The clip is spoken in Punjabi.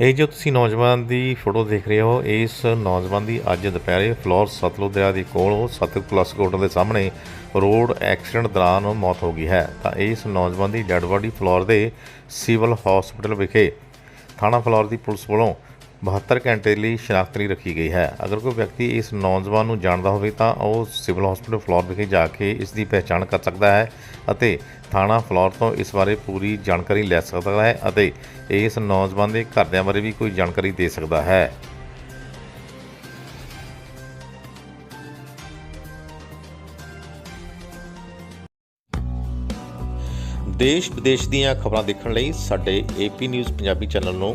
ਇਹ ਜੋ ਤੁਸੀਂ ਨੌਜਵਾਨ ਦੀ ਫੋਟੋ ਦੇਖ ਰਹੇ ਹੋ, ਇਸ ਨੌਜਵਾਨ ਦੀ ਅੱਜ ਦੁਪਹਿਰੇ ਫਲੋਰ ਸਤਲੁਜ ਦਰਿਆ ਦੇ ਕੋਲ ਸਤਲੁਜ ਪਲੱਸ ਕੋਟ ਦੇ ਸਾਹਮਣੇ ਰੋਡ ਐਕਸੀਡੈਂਟ ਦੌਰਾਨ ਮੌਤ ਹੋ ਗਈ ਹੈ। ਤਾਂ ਇਸ ਨੌਜਵਾਨ ਦੀ ਡੈੱਡ ਬਾਡੀ ਫਲੋਰ ਦੇ ਸਿਵਲ ਹਸਪੀਟਲ ਵਿਖੇ ਥਾਣਾ ਫਲੋਰ ਦੀ ਪੁਲਿਸ ਵੱਲੋਂ 72 ਘੰਟੇ ਲਈ ਸ਼ਨਾਖਤ ਲਈ ਰੱਖੀ ਗਈ ਹੈ। ਅਗਰ ਕੋਈ ਵਿਅਕਤੀ ਇਸ ਨੌਜਵਾਨ ਨੂੰ ਜਾਣਦਾ ਹੋਵੇ ਤਾਂ ਉਹ ਸਿਵਲ ਹਸਪੀਟਲ ਫਲੋਰ ਵਿਖੇ ਜਾ ਕੇ ਇਸ ਦੀ ਪਹਿਚਾਣ ਕਰ ਸਕਦਾ ਹੈ ਅਤੇ ਥਾਣਾ ਫਲੋਰ ਤੋਂ ਇਸ ਬਾਰੇ ਪੂਰੀ ਜਾਣਕਾਰੀ ਲੈ ਸਕਦਾ ਹੈ ਅਤੇ ਇਸ ਨੌਜਵਾਨ ਦੇ ਘਰਦਿਆਂ ਬਾਰੇ ਵੀ ਕੋਈ ਜਾਣਕਾਰੀ ਦੇ ਸਕਦਾ ਹੈ। ਦੇਸ਼ ਵਿਦੇਸ਼ ਦੀਆਂ ਖਬਰਾਂ ਦੇਖਣ ਲਈ ਸਾਡੇ ਏਪੀ ਨਿਊਜ਼ ਪੰਜਾਬੀ ਚੈਨਲ ਨੂੰ